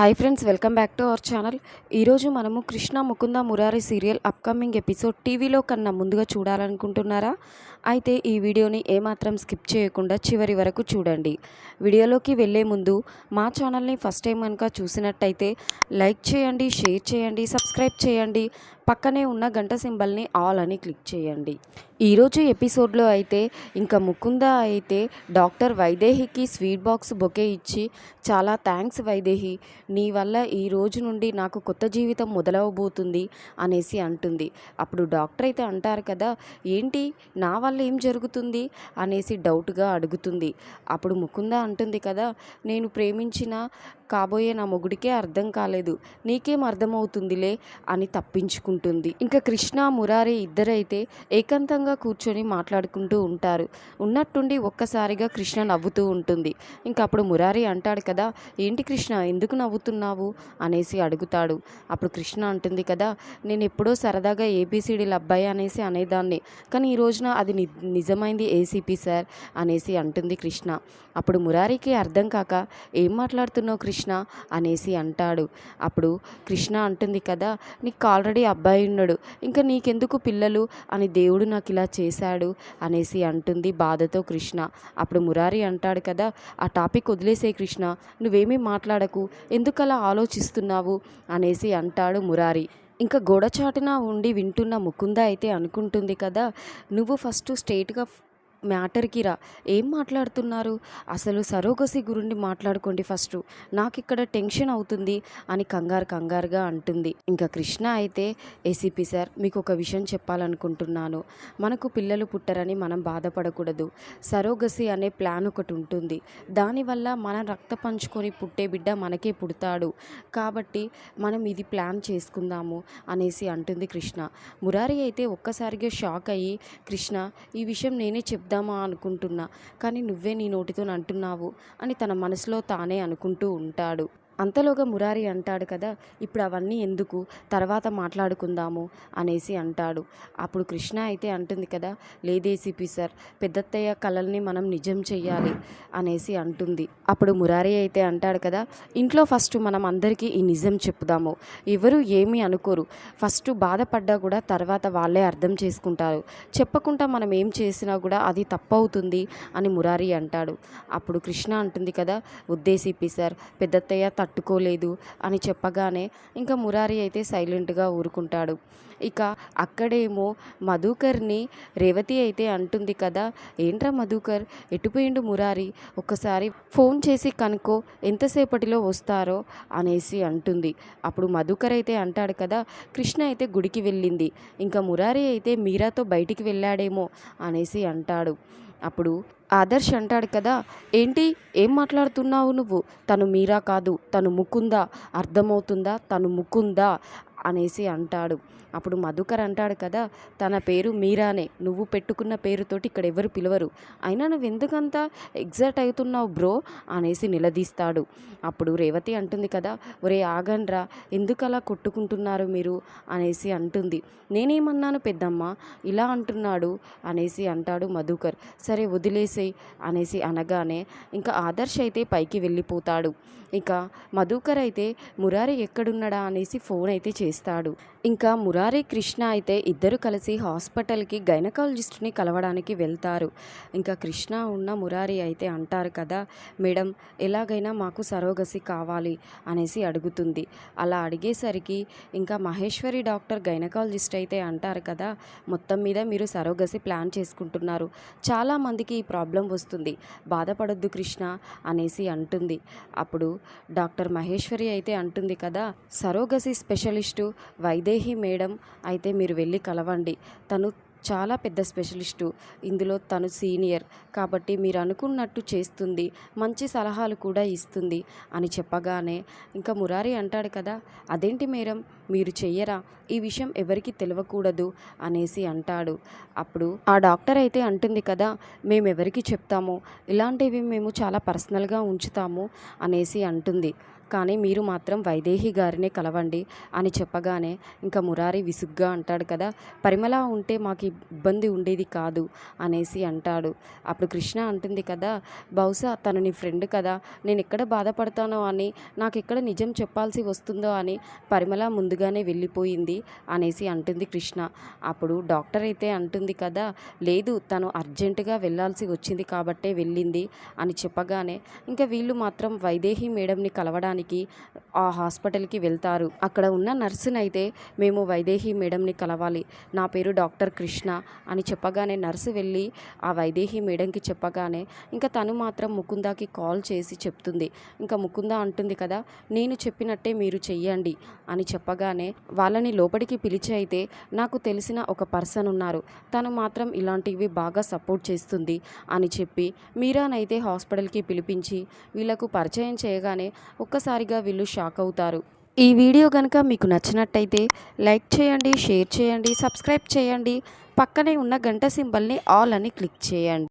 Hi friends welcome back to our channel. ఈరోజు మనము Krishna Mukunda Murari serial upcoming episode టీవీలో కన్నా ముందుగా చూడాలనుకుంటున్నారా? అయితే ఈ వీడియోని ఏమాత్రం స్కిప్ చేయకుండా చివరి వరకు చూడండి. వీడియోలోకి వెళ్ళే ముందు మా ఛానల్ని ఫస్ట్ టైం కనుక చూసినట్టయితే లైక్ చేయండి షేర్ చేయండి సబ్స్క్రైబ్ చేయండి. పక్కనే ఉన్న గంట సింబల్ని ఆల్ అని క్లిక్ చేయండి. ఈరోజు ఎపిసోడ్లో అయితే ఇంకా ముకుంద అయితే డాక్టర్ వైదేహికి స్వీట్ బాక్స్ బొకే ఇచ్చి చాలా థ్యాంక్స్ వైదేహి నీ వల్ల ఈ రోజు నుండి నాకు కొత్త జీవితం మొదలవబోతుంది అనేసి అంటుంది. అప్పుడు డాక్టర్ అయితే అంటారు కదా ఏంటి? నా వల్ల ఏం జరుగుతుంది అనేసి డౌట్గా అడుగుతుంది. అప్పుడు ముకుంద అంటుంది కదా నేను ప్రేమించిన కాబోయే నా మొగుడికే అర్థం కాలేదు. నీకేం అర్థమవుతుందిలే? అని తప్పించుకుంటుంది. ఇంకా కృష్ణ మురారి ఇద్దరైతే ఏకాంతంగా కూర్చొని మాట్లాడుకుంటూ ఉంటారు. ఉన్నట్టుండి ఒక్కసారిగా కృష్ణ నవ్వుతూ ఉంటుంది. ఇంకా అప్పుడు మురారి అంటాడు కదా ఏంటి కృష్ణ ఎందుకు నవ్వుతున్నావు? అనేసి అడుగుతాడు. అప్పుడు కృష్ణ అంటుంది కదా నేను ఎప్పుడో సరదాగా ఏపీసీడీల అబ్బాయి అనేసి అనేదాన్ని. కానీ ఈ రోజున అది ని నిజమైంది ఏసీపీ సార్ అనేసి అంటుంది కృష్ణ. అప్పుడు మురారికి అర్థం కాక ఏం మాట్లాడుతున్నావు కృష్ణ? కృష్ణ అనేసి అంటాడు. అప్పుడు కృష్ణ అంటుంది కదా నీకు ఆల్రెడీ అబ్బాయి ఉన్నాడు ఇంకా నీకెందుకు పిల్లలు అని దేవుడు నాకు ఇలా చేశాడు అనేసి అంటుంది బాధతో కృష్ణ. అప్పుడు మురారి అంటాడు కదా ఆ టాపిక్ వదిలేసే కృష్ణ నువ్వేమీ మాట్లాడకు ఎందుకలా ఆలోచిస్తున్నావు అనేసి అంటాడు మురారి. ఇంకా గోడచాటున ఉండి వింటున్న ముకుంద అయితే అనుకుంటుంది కదా నువ్వు ఫస్ట్ స్ట్రైట్గా మ్యాటర్కి రా. ఏం మాట్లాడుతున్నారు? అసలు సరోగసి గురించి మాట్లాడుకోండి ఫస్ట్. నాకు ఇక్కడ టెన్షన్ అవుతుంది అని కంగారు కంగారుగా అంటుంది. ఇంకా కృష్ణ అయితే ఏసీపీ సార్ మీకు ఒక విషయం చెప్పాలనుకుంటున్నాను. మనకు పిల్లలు పుట్టరని మనం బాధపడకూడదు. సరోగసి అనే ప్లాన్ ఒకటి ఉంటుంది. దానివల్ల మనం రక్త పంచుకొని పుట్టే బిడ్డ మనకే పుడతాడు. కాబట్టి మనం ఇది ప్లాన్ చేసుకుందాము అనేసి అంటుంది కృష్ణ. మురారి అయితే ఒక్కసారిగా షాక్ అయ్యి కృష్ణ ఈ విషయం నేనే చెప్ చెప్దామా అనుకుంటున్నా. కానీ నువ్వే నీ నోటితో అంటున్నావు అని తన మనసులో తానే అనుకుంటూ ఉంటాడు. అంతలోగా మురారి అంటాడు కదా ఇప్పుడు అవన్నీ ఎందుకు? తర్వాత మాట్లాడుకుందాము అనేసి అంటాడు. అప్పుడు కృష్ణ అయితే అంటుంది కదా లేదేసిపి సార్ పెద్దత్తయ్య కళల్ని మనం నిజం చెయ్యాలి అనేసి అంటుంది. అప్పుడు మురారి అయితే అంటాడు కదా ఇంట్లో ఫస్ట్ మనం అందరికీ ఈ నిజం చెప్పుదాము ఎవరు ఏమీ అనుకోరు. ఫస్ట్ బాధపడ్డా కూడా తర్వాత వాళ్ళే అర్థం చేసుకుంటారు. చెప్పకుండా మనం ఏం చేసినా కూడా అది తప్పవుతుంది అని మురారి అంటాడు. అప్పుడు కృష్ణ అంటుంది కదా ఉద్దేశిపి సార్ పెద్దత్తయ్య తట్టు పట్టుకోలేదు అని చెప్పగానే ఇంకా మురారి అయితే సైలెంట్గా ఊరుకుంటాడు. ఇక అక్కడేమో మధుకర్ని రేవతి అయితే అంటుంది కదా ఏంట్రా మధుకర్ ఎటుపోయిండు మురారి? ఒక్కసారి ఫోన్ చేసి కనుక్కో ఎంతసేపటిలో వస్తారో అనేసి అంటుంది. అప్పుడు మధుకర్ అయితే అంటాడు కదా కృష్ణ అయితే గుడికి వెళ్ళింది ఇంకా మురారి అయితే మీరాతో బయటికి వెళ్ళాడేమో అనేసి అంటాడు. అప్పుడు ఆదర్శ్ అంటాడు కదా ఏంటి? ఏం మాట్లాడుతున్నావు నువ్వు? తను మీరా కాదు తను ముకుందా? అర్థమవుతుందా? తను ముకుందా? అనేసి అంటాడు. అప్పుడు మధుకర్ అంటాడు కదా తన పేరు మీరానే నువ్వు పెట్టుకున్న పేరుతోటి ఇక్కడ ఎవరు పిలవరు. అయినా నువ్వు ఎందుకంత ఎగ్జైట్ అవుతున్నావు బ్రో? అనేసి నిలదీస్తాడు. అప్పుడు రేవతి అంటుంది కదా ఒరే ఆగండ్రా ఎందుకు అలా కొట్టుకుంటున్నారు మీరు? అనేసి అంటుంది. నేనేమన్నాను పెద్దమ్మ? ఇలా అంటున్నాడు అనేసి అంటాడు మధుకర్. సరే వదిలేసేయ్ అనేసి అనగానే ఇంకా ఆదర్శ్ అయితే పైకి వెళ్ళిపోతాడు. ఇక మధుకర్ అయితే మురారి ఎక్కడున్నాడా అనేసి ఫోన్ అయితే చేస్తాడు. ఇంకా మురారి కృష్ణ అయితే ఇద్దరు కలిసి హాస్పిటల్కి గైనకాలజిస్ట్ని కలవడానికి వెళ్తారు. ఇంకా కృష్ణ ఉన్న మురారి అయితే అంటారు కదా మేడం ఎలాగైనా మాకు సరోగసి కావాలి అనేసి అడుగుతుంది. అలా అడిగేసరికి ఇంకా మహేశ్వరి డాక్టర్ గైనకాలజిస్ట్ అయితే అంటారు కదా మొత్తం మీద మీరు సరోగసి ప్లాన్ చేసుకుంటున్నారు. చాలామందికి ఈ ప్రాబ్లం వస్తుంది. బాధపడొద్దు కృష్ణ అనేసి అంటుంది. అప్పుడు డాక్టర్ మహేశ్వరి అయితే అంటుంది కదా సరోగసి స్పెషలిస్ట్ వైదేహి మేడం అయితే మీరు వెళ్ళి కలవండి. తను చాలా పెద్ద స్పెషలిస్టు. ఇందులో తను సీనియర్. కాబట్టి మీరు అనుకున్నట్టు చేస్తుంది. మంచి సలహాలు కూడా ఇస్తుంది అని చెప్పగానే ఇంకా మురారి అంటాడు కదా అదేంటి మేడం? మీరు చెయ్యరా? ఈ విషయం ఎవరికి తెలియకూడదు అనేసి అంటాడు. అప్పుడు ఆ డాక్టర్ అయితే అంటుంది కదా మేము ఎవరికి చెప్తాము? ఇలాంటివి మేము చాలా పర్సనల్గా ఉంచుతాము అనేసి అంటుంది. కానీ మీరు మాత్రం వైదేహి గారినే కలవండి అని చెప్పగానే ఇంకా మురారి విసుగ్గా అంటాడు కదా పరిమళ ఉంటే మాకు ఇబ్బంది ఉండేది కాదు అనేసి అంటాడు. అప్పుడు కృష్ణ అంటుంది కదా బహుశా తను నీ ఫ్రెండ్ కదా నేను ఎక్కడ బాధపడతానో అని నాకు ఎక్కడ నిజం చెప్పాల్సి వస్తుందో అని పరిమళ ముందుగానే వెళ్ళిపోయింది అనేసి అంటుంది కృష్ణ. అప్పుడు డాక్టర్ అయితే అంటుంది కదా లేదు తను అర్జెంటుగా వెళ్ళాల్సి వచ్చింది కాబట్టే వెళ్ళింది అని చెప్పగానే ఇంకా వీళ్ళు మాత్రం వైదేహి మేడంని కలవడానికి ఆ హాస్పిటల్కి వెళ్తారు. అక్కడ ఉన్న నర్సునైతే మేము వైదేహి మేడంని కలవాలి. నా పేరు డాక్టర్ కృష్ణ అని చెప్పగానే నర్సు వెళ్ళి ఆ వైదేహి మేడంకి చెప్పగానే ఇంకా తను మాత్రం ముకుందాకి కాల్ చేసి చెప్తుంది. ఇంకా ముకుంద అంటుంది కదా నేను చెప్పినట్టే మీరు చెయ్యండి అని చెప్పగానే వాళ్ళని లోపలికి పిలిచి అయితే నాకు తెలిసిన ఒక పర్సన్ ఉన్నారు. తను మాత్రం ఇలాంటివి బాగా సపోర్ట్ చేస్తుంది అని చెప్పి మీరానైతే హాస్పిటల్కి పిలిపించి వీళ్ళకు పరిచయం చేయగానే ఒక్కసారి ఒక్కసారిగా వీళ్ళు షాక్ అవుతారు. ఈ వీడియో కనుక మీకు నచ్చినట్టయితే లైక్ చేయండి షేర్ చేయండి సబ్స్క్రైబ్ చేయండి. పక్కనే ఉన్న గంట సింబల్ని ఆల్ అని క్లిక్ చేయండి.